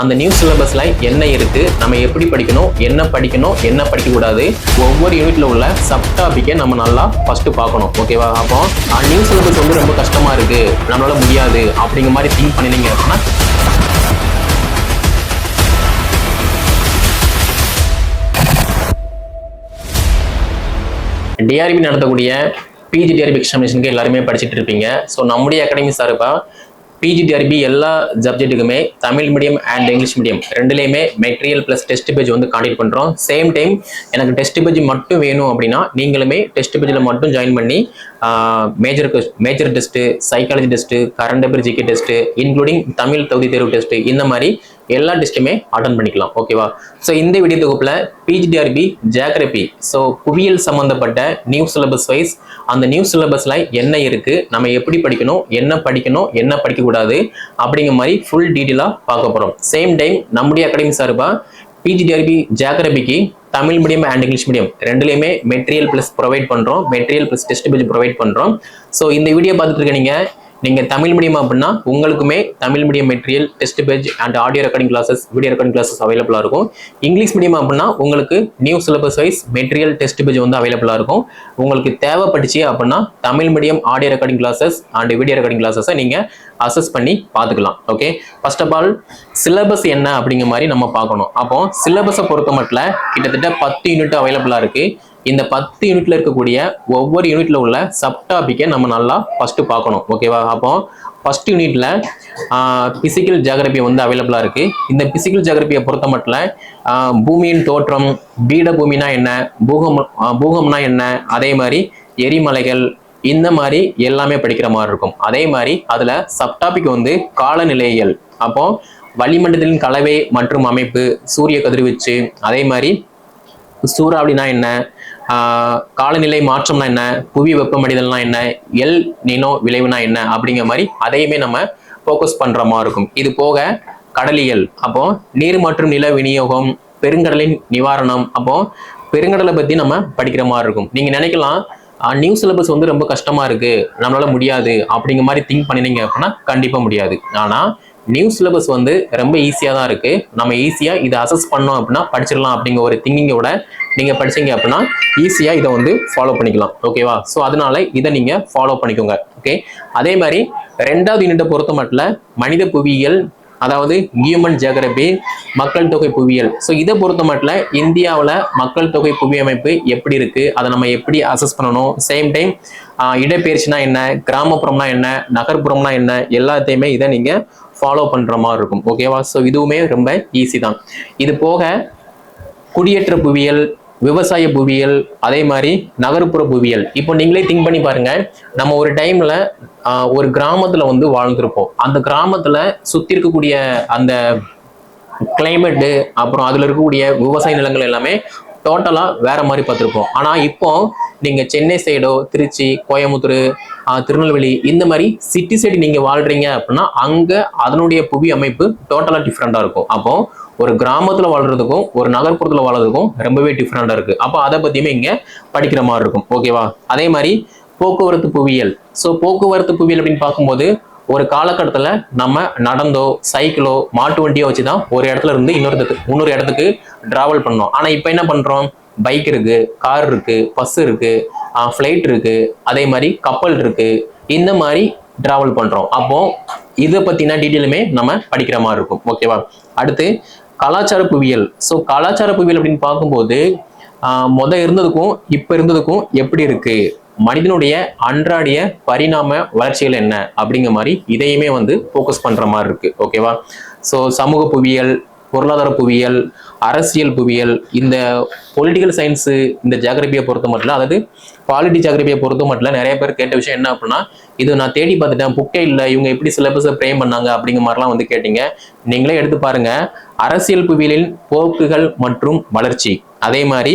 அந்த நியூ சிலபஸ்ல என்ன இருக்கு நம்ம எப்படி படிக்கணும் என்ன படிக்கணும் என்ன படிக்கக்கூடாது ஒவ்வொரு யூனிட்ல உள்ள சப் டாபிக்கை நம்ம நல்லா ஃபர்ஸ்ட் பார்க்கணும். ஓகேவா அப்போ நியூ சிலபஸ் வந்து ரொம்ப கஷ்டமா இருக்கு. நம்மளால முடியாது அப்படிங்கிற மாதிரி திங்க் பண்ணினீங்க அப்படின்னா டிஆர்பி நடத்தக்கூடிய பிஜிடிஆர்பி எக்ஸாமினேஷனுக்கு எல்லாருமே படிச்சுட்டு இருப்பீங்க. ஸோ நம்முடைய அகாடமி சார்பா பிஜிடிஆர்பி எல்லா சப்ஜெக்ட்டுக்குமே Tamil medium and English medium ரெண்டுலேயுமே மெட்டீரியல் ப்ளஸ் டெஸ்ட் பேஜ் வந்து காண்டக்ட் பண்ணுறோம் சேம் டைம் எனக்கு டெஸ்ட் பேஜ் மட்டும் வேணும் அப்படின்னா நீங்களுமே டெஸ்ட் பேஜில் மட்டும் ஜாயின் பண்ணி major major test psychology test current affair GK test including Tamil தகுதி தேர்வு டெஸ்ட்டு இந்த மாதிரி எல்லா டெஸ்ட்டுமே அட்டன் பண்ணிக்கலாம். ஓகேவா ஸோ இந்த வீடியோ தொகுப்பில் பிஜிடிஆர்பி ஜியாகிரபி ஸோ புவியியல் சம்மந்தப்பட்ட நியூ சிலபஸ் வைஸ் அந்த நியூ சிலபஸில் என்ன இருக்குது நம்ம எப்படி படிக்கணும் என்ன படிக்கணும் என்ன படிக்கக்கூடாது அப்படிங்கிற மாதிரி ஃபுல் டீட்டெயிலாக பார்க்க போகிறோம் சேம் டைம் நம்முடைய அகாடமி சார்பாக PGTRB ஜியாகிரபிக்கு Tamil medium and English medium ரெண்டுலையுமே material plus provide பண்ணுறோம் material plus test page provide பண்ணுறோம் ஸோ இந்த வீடியோ பார்த்துட்டு இருக்க நீங்கள் நீங்கள் தமிழ் மீடியம் அப்படின்னா உங்களுக்குமே Tamil medium material test page and audio recording classes video recording classes அவைலபிளாக இருக்கும். இங்கிலீஷ் மீடியம் அப்படின்னா உங்களுக்கு new syllabus wise material test page வந்து அவைலபிளாக இருக்கும். உங்களுக்கு தேவைப்பட்டுச்சு அப்படின்னா Tamil medium audio recording classes and video recording கிளாஸஸை நீங்கள் அசஸ் பண்ணி பார்த்துக்கலாம். Okay first of all syllabus என்ன அப்படிங்கிற மாதிரி நம்ம பார்க்கணும். அப்போ சிலபஸை பொறுத்த மட்டும் கிட்டத்தட்ட பத்து யூனிட் அவைலபிளாக இருக்குது இந்த பத்து யூனிட்ல இருக்கக்கூடிய ஒவ்வொரு யூனிட்ல உள்ள சப் டாபிக்கை நம்ம நல்லா ஃபர்ஸ்ட் பார்க்கணும். ஓகேவா அப்போ ஃபர்ஸ்ட் யூனிட்ல பிசிக்கல் ஜாகிரபி வந்து அவைலபிளா இருக்கு. இந்த பிசிக்கல் ஜாகிரபியை பொறுத்த மட்டும் பூமியின் தோற்றம் பீட பூமினா என்ன பூகம் பூகம்னா என்ன அதே மாதிரி எரிமலைகள் இந்த மாதிரி எல்லாமே படிக்கிற மாதிரி இருக்கும். அதே மாதிரி அதுல சப் டாபிக் வந்து காலநிலையியல் அப்போ வளிமண்டலத்தின் கலவை மற்றும் அமைப்பு சூரிய கதிர்வீச்சு அதே மாதிரி சூறாவளினா என்ன காலநிலை மாற்றம்னா என்ன? புவி வெப்பமடைதல்னா என்ன? எல் நினோ விளைவுனா என்ன? அப்படிங்கிற மாதிரி அதையுமே நம்ம ஃபோக்கஸ் பண்ற மாதிரி இருக்கும். இது போக கடலியல். அப்போ நீர் மற்றும் நில விநியோகம் பெருங்கடலின் நிவாரணம் அப்போ பெருங்கடலை பத்தி நம்ம படிக்கிற மாதிரி இருக்கும். நீங்க நினைக்கலாம் நியூ சிலபஸ் வந்து ரொம்ப கஷ்டமா இருக்கு. நம்மளால முடியாது. அப்படிங்கிற மாதிரி திங்க் பண்ணினீங்க அப்படின்னா கண்டிப்பா முடியாது. ஆனா நியூ சிலபஸ் வந்து ரொம்ப ஈஸியாக தான் இருக்கு. நம்ம ஈஸியாக இதை அசஸ் பண்ணோம் அப்படின்னா படிச்சிடலாம் அப்படிங்கிற ஒரு திங்கிங்கோட நீங்க படிச்சீங்க அப்படின்னா ஈஸியாக இதை வந்து ஃபாலோ பண்ணிக்கலாம். ஓகேவா ஸோ அதனால இதை நீங்கள் ஃபாலோ பண்ணிக்கோங்க. ஓகே அதே மாதிரி ரெண்டாவது யூனிட்டை பொறுத்த மட்டும் மனித புவியியல் அதாவது ஹியூமன் ஜியோகிரபி மக்கள் தொகை புவியியல். ஸோ இதை பொறுத்த மட்டும் இந்தியாவில் மக்கள் தொகை புவி அமைப்பு எப்படி இருக்கு? அதை நம்ம எப்படி அசஸ் பண்ணணும்? சேம் டைம் இடப்பெயர்ச்சினா என்ன? கிராமப்புறம்னா என்ன? நகர்ப்புறம்னா என்ன? எல்லாத்தையுமே இதை நீங்கள் ஃபாலோ பண்ணுற மாதிரி இருக்கும். ஓகேவா ஸோ இதுவுமே ரொம்ப ஈஸி தான். இது போக குடியேற்ற புவியியல் விவசாய புவியியல் அதே மாதிரி நகர்ப்புற புவியியல். இப்போ நீங்களே திங்க் பண்ணி பாருங்க. நம்ம ஒரு டைம்ல ஒரு கிராமத்துல வந்து வாழ்ந்திருப்போம். அந்த கிராமத்துல சுத்தி இருக்கக்கூடிய அந்த கிளைமேட்டு அப்புறம் அதில் இருக்கக்கூடிய விவசாய நிலங்கள் எல்லாமே டோட்டலாக வேற மாதிரி பார்த்துருப்போம். ஆனால் இப்போ நீங்கள் சென்னை சைடோ திருச்சி கோயம்புத்தூர் திருநெல்வேலி இந்த மாதிரி சிட்டி சைடு நீங்கள் வாழ்றீங்க அப்படின்னா அங்கே அதனுடைய புவி அமைப்பு டோட்டலாக டிஃப்ரெண்ட்டாக இருக்கும். அப்போ ஒரு கிராமத்தில் வாழ்றதுக்கும் ஒரு நகர்ப்புறத்தில் வாழ்றதுக்கும் ரொம்பவே டிஃப்ரெண்ட்டாக இருக்குது அப்போ அதை பற்றியுமே இங்கே படிக்கிற மாதிரி இருக்கும். ஓகேவா அதே மாதிரி போக்குவரத்து புவியியல். ஸோ போக்குவரத்து புவியியல் அப்படின்னு பார்க்கும்போது ஒரு காலகட்டத்தில் நம்ம நடந்தோ சைக்கிளோ மாட்டு வண்டியோ வச்சு தான் ஒரு இடத்துல இருந்து இன்னொருத்துக்கு இன்னொரு இடத்துக்கு டிராவல் பண்ணோம். ஆனால் இப்போ என்ன பண்ணுறோம் பைக் இருக்கு கார் இருக்கு பஸ் இருக்கு ஃப்ளைட் இருக்கு அதே மாதிரி கப்பல் இருக்கு. இந்த மாதிரி டிராவல் பண்ணுறோம் அப்போ இதை பற்றின டீட்டெயிலுமே நம்ம படிக்கிற மாதிரி இருக்கும். ஓகேவா அடுத்து கலாச்சார புவியியல். ஸோ கலாச்சார புவியியல் அப்படின்னு பார்க்கும்போது மொதல் இருந்ததுக்கும் இப்போ இருந்ததுக்கும் எப்படி இருக்குது மனிதனுடைய அன்றாடிய பரிணாம வளர்ச்சிகள் என்ன அப்படிங்கிற மாதிரி இதையுமே வந்து ஃபோக்கஸ் பண்ணுற மாதிரி இருக்குது ஓகேவா ஸோ சமூக புவியியல் பொருளாதார புவியியல் அரசியல் புவியியல் இந்த பொலிட்டிக்கல் சயின்ஸு இந்த ஜாகிரபியை பொறுத்த மட்டும் அதாவது பாலிட்டி ஜாகிரபியை பொறுத்த மட்டும் நிறைய பேர் கேட்ட விஷயம் என்ன அப்படின்னா இது நான் தேடி பார்த்துட்டேன் புக்கே இல்லை இவங்க எப்படி சிலபஸை ஃப்ரேம் பண்ணாங்க அப்படிங்கிற மாதிரிலாம் வந்து கேட்டீங்க. நீங்களே எடுத்து பாருங்கள் அரசியல் புவியியலின் போக்குகள் மற்றும் வளர்ச்சி. அதே மாதிரி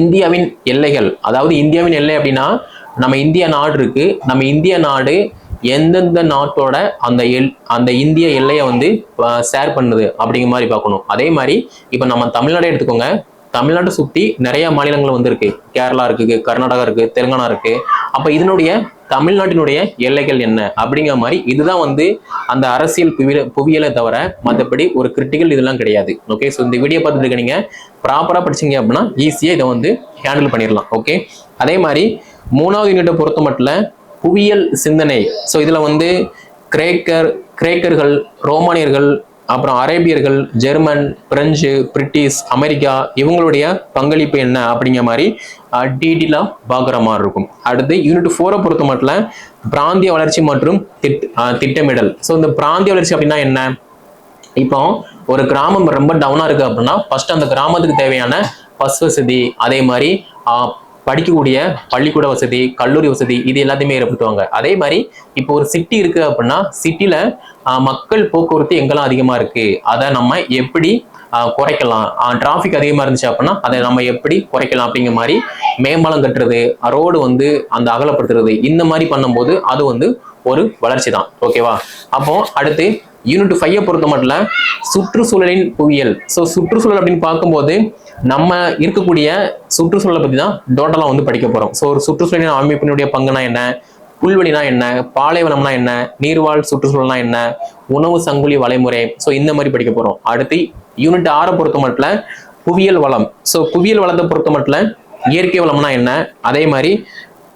இந்தியாவின் எல்லைகள். அதாவது இந்தியாவின் எல்லை அப்படின்னா நம்ம இந்திய நாடு இருக்கு. நம்ம இந்திய நாடு எந்தெந்த நாட்டோட அந்த எல் அந்த இந்திய எல்லையை வந்து ஷேர் பண்ணுது அப்படிங்கிற மாதிரி பார்க்கணும். அதே மாதிரி இப்போ நம்ம தமிழ்நாடே எடுத்துக்கோங்க. தமிழ்நாட்டை சுற்றி நிறைய மாநிலங்கள் வந்து இருக்கு கேரளா இருக்கு கர்நாடகா இருக்கு தெலுங்கானா இருக்கு. அப்போ இதனுடைய தமிழ்நாட்டினுடைய எல்லைகள் என்ன? அப்படிங்கிற மாதிரி இதுதான் வந்து அந்த அரசியல் புவியில புவியியலை தவிர மற்றபடி ஒரு கிரிட்டிக்கல் இதெல்லாம் கிடையாது. ஓகே ஸோ இந்த வீடியோ பார்த்துட்டு இருக்க ப்ராப்பராக படிச்சீங்க அப்படின்னா ஈஸியாக இதை வந்து ஹேண்டில் பண்ணிடலாம். ஓகே அதே மாதிரி மூணாவது யூனிட்டை பொறுத்த மட்டும் புவியியல் சிந்தனை. ஸோ இதில் வந்து கிரேக்கர் கிரேக்கர்கள் ரோமானியர்கள் அப்புறம் அரேபியர்கள் ஜெர்மன் பிரெஞ்சு பிரிட்டிஷ் அமெரிக்கா இவங்களுடைய பங்களிப்பு என்ன அப்படிங்கிற மாதிரி டீட்டெயிலாக பார்க்குற மாதிரி இருக்கும். அடுத்து யூனிட் ஃபோரை பொறுத்த மட்டும் பிராந்திய வளர்ச்சி மற்றும் திட் திட்டமிடல். ஸோ இந்த பிராந்திய வளர்ச்சி அப்படின்னா என்ன? இப்போ ஒரு கிராமம் ரொம்ப டவுனாக இருக்குது அப்படின்னா ஃபர்ஸ்ட் அந்த கிராமத்துக்கு தேவையான பஸ் வசதி அதே மாதிரி படிக்கக்கூடிய பள்ளிக்கூட வசதி கல்லூரி வசதி இது எல்லாத்தையுமே ஏற்படுத்துவாங்க. அதே மாதிரி இப்போ ஒரு சிட்டி இருக்கு அப்படின்னா சிட்டியில மக்கள் போக்குவரத்து எங்கெல்லாம் அதிகமா இருக்கு? அதை நம்ம எப்படி ஆஹ், குறைக்கலாம்? டிராஃபிக் அதிகமாக இருந்துச்சு அப்படின்னா அதை நம்ம எப்படி குறைக்கலாம் அப்படிங்கிற மாதிரி மேம்பாலம் கட்டுறது ரோடு வந்து அந்த அகலப்படுத்துறது இந்த மாதிரி பண்ணும்போது அது வந்து ஒரு வளர்ச்சி தான் ஓகேவா அப்போ அடுத்து யூனிட் ஃபைவை பொறுத்த மட்டும் சுற்றுச்சூழலின் புவியியல். ஸோ சுற்றுச்சூழல் அப்படின்னு பார்க்கும்போது நம்ம இருக்கக்கூடிய சுற்றுச்சூழலை பற்றி தான் டோட்டலாக வந்து படிக்க போகிறோம் ஸோ ஒரு சுற்றுச்சூழலின் அமைப்பினுடைய பங்குனா என்ன? புல்வெளினா என்ன? பாலைவனம்னா என்ன? நீர்வாழ் சுற்றுச்சூழல்னா என்ன? உணவு சங்குலி வலைமுறை ஸோ இந்த மாதிரி படிக்க போகிறோம் அடுத்து யூனிட் ஆறை பொறுத்த மட்டும் புவியியல் வளம். ஸோ புவியியல் வளத்தை பொறுத்த மட்டும் இயற்கை வளம்னா என்ன? அதே மாதிரி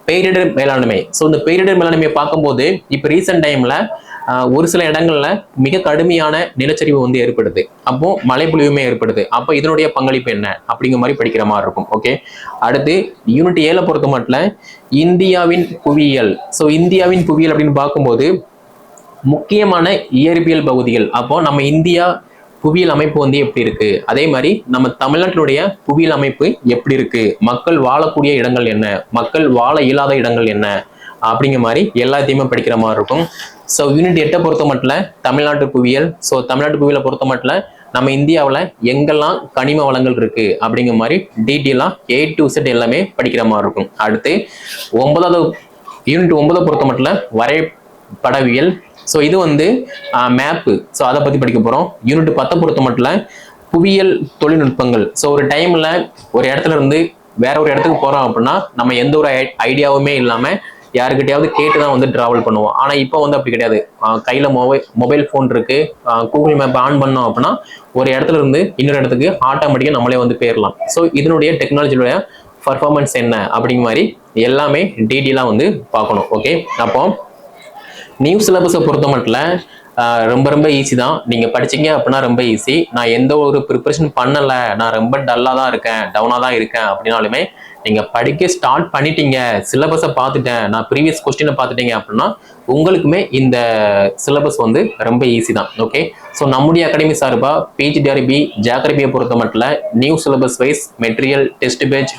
பேரிடர் மேலாண்மை. ஸோ இந்த பேரிடர் மேலாண்மையை பார்க்கும்போது இப்போ ரீசெண்ட் டைமில் ஒரு சில இடங்கள்ல மிக கடுமையான நிலச்சரிவு வந்து ஏற்படுது. அப்போ மழைப்பொழிவுமே ஏற்படுது. அப்போ இதனுடைய பங்களிப்பு என்ன? அப்படிங்கிற மாதிரி படிக்கிற மாதிரி இருக்கும். ஓகே அடுத்து யூனிட் ஏழை பொறுத்த மட்டும் இந்தியாவின் புவியியல். ஸோ இந்தியாவின் புவியியல் அப்படின்னு பார்க்கும்போது முக்கியமான இயற்பியல் பகுதிகள். அப்போ நம்ம இந்தியா புவியியல் அமைப்பு வந்து எப்படி இருக்கு? அதே மாதிரி நம்ம தமிழ்நாட்டினுடைய புவியியல் அமைப்பு எப்படி இருக்கு? மக்கள் வாழக்கூடிய இடங்கள் என்ன? மக்கள் வாழ இயலாத இடங்கள் என்ன? அப்படிங்கிற மாதிரி எல்லாத்தையுமே படிக்கிற மாதிரி இருக்கும். ஸோ யூனிட் எட்டை பொறுத்த மட்டும் தமிழ்நாட்டு புவியியல். ஸோ தமிழ்நாட்டு புவியில பொறுத்த மட்டும் நம்ம இந்தியாவில் எங்கெல்லாம் கனிம வளங்கள் இருக்கு அப்படிங்கிற மாதிரி டீட்டெயிலாக ஏ டு செட் எல்லாமே படிக்கிற மாதிரி இருக்கும். அடுத்து ஒன்பதாவது யூனிட் ஒன்பதை பொறுத்த மட்டும் வரைபடவியல். ஸோ இது வந்து மேப்பு ஸோ அதை பற்றி படிக்க போகிறோம் யூனிட் பத்தை பொறுத்த மட்டும் புவியியல் தொழில்நுட்பங்கள். ஸோ ஒரு டைமில் ஒரு இடத்துல இருந்து வேற ஒரு இடத்துக்கு போகிறோம் அப்படின்னா நம்ம எந்த ஒரு ஐடியாவுமே இல்லாமல் யாருக்கிட்டையாவது கேட்டு தான் வந்து ட்ராவல் பண்ணுவோம். ஆனால் இப்போ வந்து அப்படி கிடையாது. கையில் மொபைல் மொபைல் ஃபோன் இருக்குது கூகுள் மேப் ஆன் பண்ணோம் அப்படின்னா ஒரு இடத்துல இருந்து இன்னொரு இடத்துக்கு ஆட்டோமேட்டிக்காக நம்மளே வந்து போயிடலாம் ஸோ இதனுடைய டெக்னாலஜியோட பர்ஃபார்மன்ஸ் என்ன அப்படிங்கிற மாதிரி எல்லாமே டீட்டெயிலாக வந்து பார்க்கணும். ஓகே அப்போ நியூ சிலபஸை பொறுத்த மட்டும் ரொம்ப ரொம்ப ஈஸி தான். நீங்கள் படிச்சீங்க அப்படின்னா ரொம்ப ஈஸி நான் எந்த ஒரு ப்ரிப்பரேஷன் பண்ணலை. நான் ரொம்ப டல்லாக தான் இருக்கேன் டவுனாக தான் இருக்கேன் அப்படின்னாலுமே நீங்கள் படிக்க ஸ்டார்ட் பண்ணிட்டீங்க. சிலபஸை பார்த்துட்டேன். நான் ப்ரீவியஸ் கொஸ்டினை பார்த்துட்டீங்க அப்படின்னா உங்களுக்குமே இந்த சிலபஸ் வந்து ரொம்ப ஈஸி தான். ஓகே ஸோ நம்முடைய அகாடமி சார்பாக பிஜிடிஆர்பி ஜாகிரபியை பொறுத்த மட்டும் new syllabus wise material test page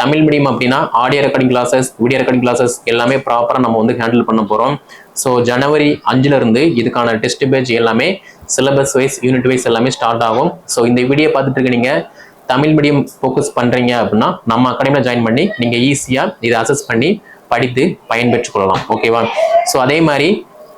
Tamil medium அப்படின்னா audio recording classes video recording classes எல்லாமே ப்ராப்பராக நம்ம வந்து ஹேண்டில் பண்ண போகிறோம் ஸோ ஜனவரி அஞ்சுல இருந்து இதுக்கான டெஸ்ட் பேஜ் எல்லாமே சிலபஸ் வைஸ் யூனிட் வைஸ் எல்லாமே ஸ்டார்ட் ஆகும். ஸோ இந்த வீடியோ பார்த்துட்டு இருக்க நீங்க தமிழ் மீடியம் ஃபோக்கஸ் பண்றீங்க அப்படின்னா நம்ம அகாடமியில் ஜாயின் பண்ணி நீங்க ஈஸியாக இதை அசஸ் பண்ணி படித்து பயன்பெற்றுக் கொள்ளலாம். ஓகேவா ஸோ அதே மாதிரி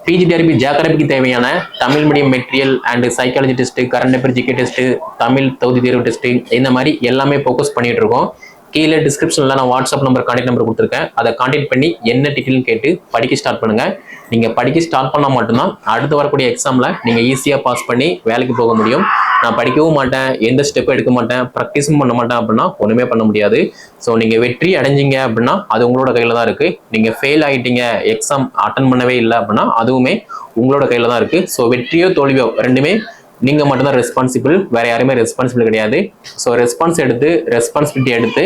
பிஜிடிஆர்பி ஜாகிரபிக்கு தேவையான Tamil medium material and psychology test current affair GK test Tamil தகுதி தேர்வு டெஸ்ட் இந்த மாதிரி எல்லாமே ஃபோக்கஸ் பண்ணிட்டு இருக்கோம். கீழே டிஸ்கிரிப்ஷனில் நான் வாட்ஸ்அப் நம்பர் கான்டாக்ட் நம்பர் கொடுத்துருக்கேன். அதை கான்டாக்ட் பண்ணி என்ன டிக்கெட்னு கேட்டு படிக்க ஸ்டார்ட் பண்ணுங்கள் நீங்கள் படிக்க ஸ்டார்ட் பண்ணால் மட்டும்தான் அடுத்து வரக்கூடிய எக்ஸாமில் நீங்கள் ஈஸியாக பாஸ் பண்ணி வேலைக்கு போக முடியும். நான் படிக்கவும் மாட்டேன் எந்த ஸ்டெப்பும் எடுக்க மாட்டேன் ப்ராக்டிஸும் பண்ண மாட்டேன் அப்படின்னா ஒன்றுமே பண்ண முடியாது. ஸோ நீங்கள் வெற்றி அடைஞ்சீங்க அப்படின்னா அது உங்களோட கையில் தான் இருக்குது நீங்கள் ஃபெயில் ஆகிட்டீங்க எக்ஸாம் அட்டன் பண்ணவே இல்லை அப்படின்னா அதுவுமே உங்களோட கையில் தான் இருக்குது ஸோ வெற்றியோ தோல்வியோ ரெண்டுமே நீங்க மட்டும்தான் ரெஸ்பான்சிபிள் வேற யாருமே ரெஸ்பான்சிபிள் கிடையாது. ஸோ ரெஸ்பான்ஸ் எடுத்து ரெஸ்பான்சிபிலிட்டி எடுத்து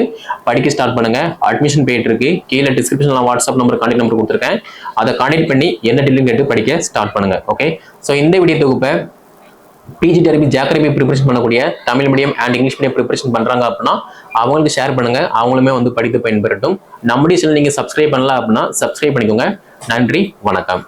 படிக்க ஸ்டார்ட் பண்ணுங்க. அட்மிஷன் போயிட்டு இருக்கு. கீழே டிஸ்கிரிப்ஷன்ல வாட்ஸ்அப் நம்பர் கான்டெக்ட் நம்பர் கொடுத்துருக்கேன். அதை கான்டெக்ட் பண்ணி என்ன டீலும் கேட்டு படிக்க ஸ்டார்ட் பண்ணுங்க. ஓகே ஸோ இந்த வீடியோ தொகுப்பை பிஜி டெரபி ஜாக்கிரபி ப்ரிப்பரேஷன் பண்ணக்கூடிய Tamil medium and English medium preparation பண்ணுறாங்க அப்படின்னா அவங்களுக்கு ஷேர் பண்ணுங்க. அவங்களுமே வந்து படித்து பயன்பெறட்டும். நம்முடைய சேனல் நீங்கள் சப்ஸ்கிரைப் பண்ணல அப்படின்னா சப்ஸ்கிரைப் பண்ணிக்கோங்க. நன்றி வணக்கம்.